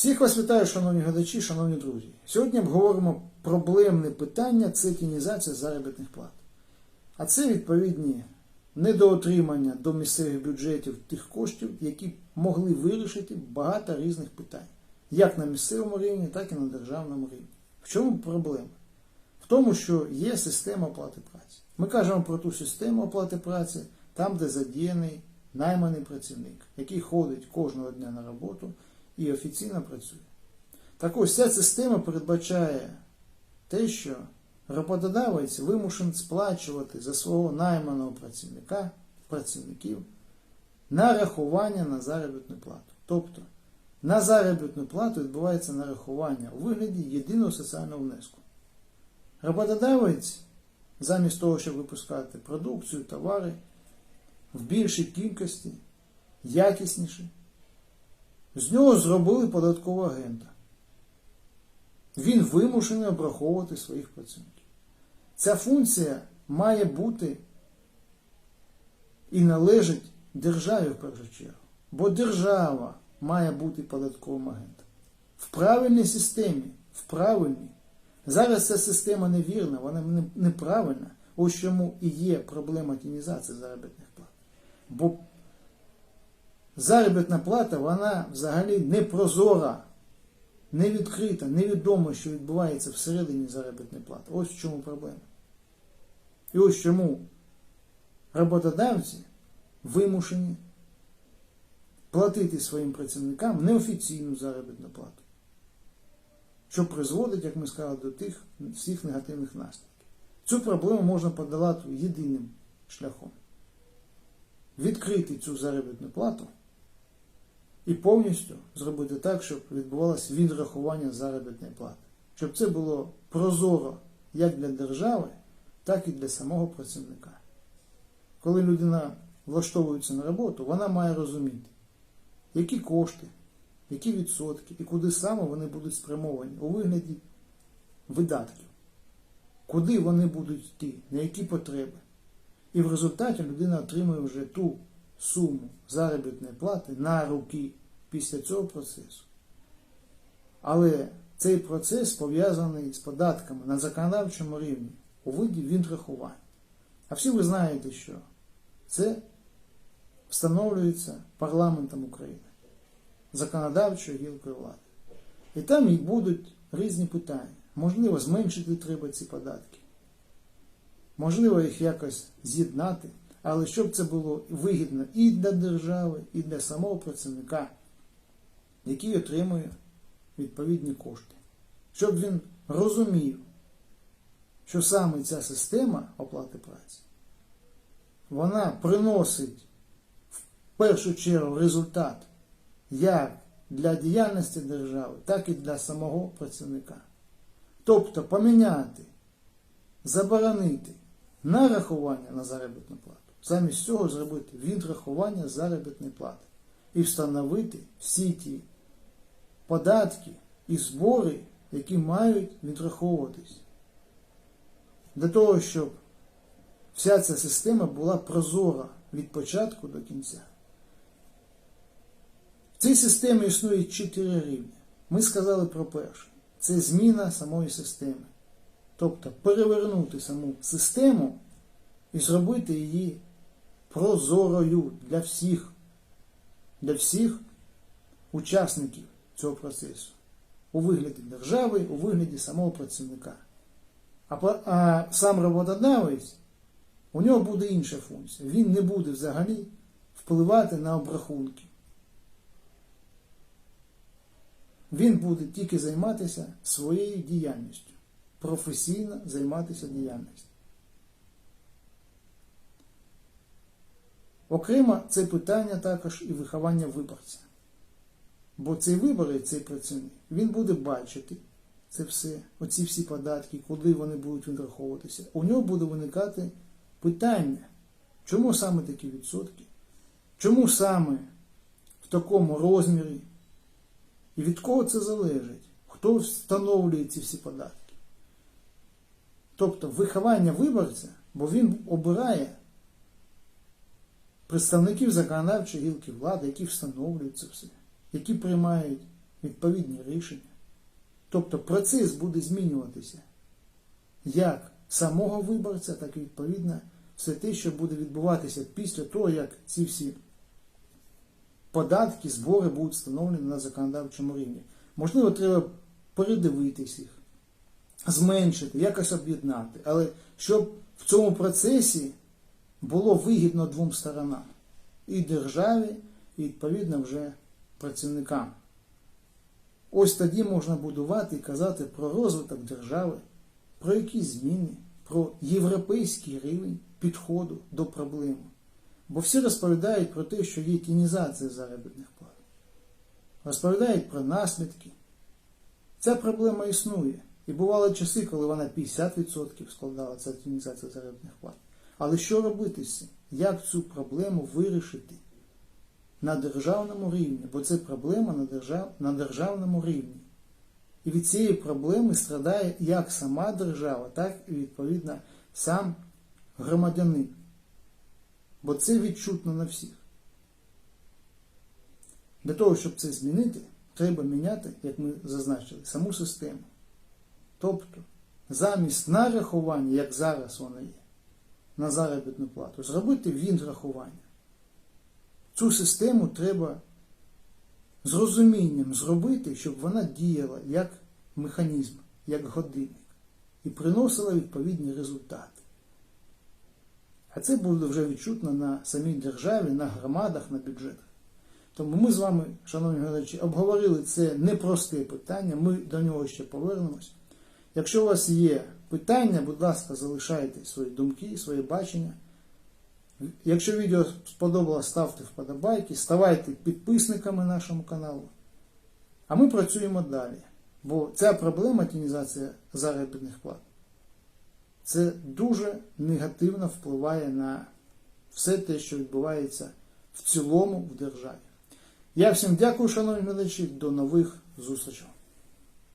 Всіх вас вітаю, шановні глядачі, шановні друзі. Сьогодні обговоримо проблемне питання це тінізація заробітних плат. А це відповідні недоотримання до місцевих бюджетів тих коштів, які могли вирішити багато різних питань, як на місцевому рівні, так і на державному рівні. В чому проблема? В тому, що є система оплати праці. Ми кажемо про ту систему оплати праці, там, де задіяний найманий працівник, який ходить кожного дня на роботу і офіційно працює. Так ось ця система передбачає те, що роботодавець вимушений сплачувати за свого найманого працівника, працівників нарахування на заробітну плату. Тобто на заробітну плату відбувається нарахування у вигляді єдиного соціального внеску. Роботодавець, замість того, щоб випускати продукцію, товари в більшій кількості, якісніше, з нього зробили податкового агента. Він вимушений обраховувати своїх працівників. Ця функція має бути і належить державі в першу чергу. Бо держава має бути податковим агентом. В правильній системі, в правильній. Зараз ця система невірна, вона неправильна. Ось чому і є проблема тінізації заробітних плат. Бо заробітна плата, вона взагалі не прозора, не відкрита, невідомо, що відбувається всередині заробітної плати. Ось в чому проблема. І ось чому роботодавці вимушені платити своїм працівникам неофіційну заробітну плату, що призводить, як ми сказали, до тих всіх негативних наслідків. Цю проблему можна подолати єдиним шляхом. Відкрити цю заробітну плату і повністю зробити так, щоб відбувалося відрахування заробітної плати. Щоб це було прозоро як для держави, так і для самого працівника. Коли людина влаштовується на роботу, вона має розуміти, які кошти, які відсотки і куди саме вони будуть спрямовані у вигляді видатків, куди вони будуть йти, на які потреби. І в результаті людина отримує вже ту суму заробітної плати на руки після цього процесу. Але цей процес пов'язаний з податками на законодавчому рівні у виді відрахувань. А всі ви знаєте, що це встановлюється парламентом України, законодавчою гілкою влади. І там і будуть різні питання. Можливо, зменшити треба ці податки. Можливо, їх якось з'єднати, але щоб це було вигідно і для держави, і для самого працівника, який отримує відповідні кошти. Щоб він розумів, що саме ця система оплати праці, вона приносить в першу чергу результат як для діяльності держави, так і для самого працівника. Тобто поміняти, заборонити нарахування на заробітну плату, замість цього зробити відрахування заробітної плати і встановити всі ті податки і збори, які мають відраховуватись. Для того, щоб вся ця система була прозора від початку до кінця. В цій системі існує чотири рівні. Ми сказали про перше. Це зміна самої системи. Тобто перевернути саму систему і зробити її прозорою для всіх, для всіх учасників цього процесу. У вигляді держави, у вигляді самого працівника. А, а сам роботодавець, у нього буде інша функція. Він не буде взагалі впливати на обрахунки. Він буде тільки займатися своєю діяльністю, професійно займатися діяльністю. Окремо, це питання також і виховання виборця. Бо цей виборець, цей працівник, він буде бачити це все, оці всі податки, куди вони будуть відраховуватися. У нього буде виникати питання, чому саме такі відсотки, чому саме в такому розмірі, і від кого це залежить, хто встановлює ці всі податки. Тобто виховання виборця, бо він обирає представників законодавчої гілки влади, які встановлюють це все, які приймають відповідні рішення. Тобто процес буде змінюватися як самого виборця, так і відповідно все те, що буде відбуватися після того, як ці всі податки, збори будуть встановлені на законодавчому рівні. Можливо, треба передивитись їх, зменшити, якось об'єднати, але щоб в цьому процесі було вигідно двом сторонам і державі, і відповідно вже працівникам. Ось тоді можна будувати і казати про розвиток держави, про якісь зміни, про європейський рівень підходу до проблеми. Бо всі розповідають про те, що є тінізація заробітних плат. Розповідають про наслідки. Ця проблема існує. І бували часи, коли вона 50% складала ця тінізація заробітних плат. Але що робити з? Як цю проблему вирішити на державному рівні? Бо це проблема на, держав... на державному рівні. І від цієї проблеми страдає як сама держава, так і відповідно сам громадянин. Бо це відчутно на всіх. Для того, щоб це змінити, треба міняти, як ми зазначили, саму систему. Тобто, замість нарахування, як зараз воно є, на заробітну плату, зробити відрахування. Цю систему треба з розумінням зробити, щоб вона діяла як механізм, як годинник і приносила відповідні результати. А це буде вже відчутно на самій державі, на громадах, на бюджетах. Тому ми з вами, шановні глядачі, обговорили це непросте питання, ми до нього ще повернемось. Якщо у вас є питання, будь ласка, залишайте свої думки, свої бачення. Якщо відео сподобалось, ставте вподобайки, ставайте підписниками нашому каналу. А ми працюємо далі. Бо ця проблема тінізація заробітних плат це дуже негативно впливає на все те, що відбувається в цілому в державі. Я всім дякую, шановні глядачі, до нових зустрічей.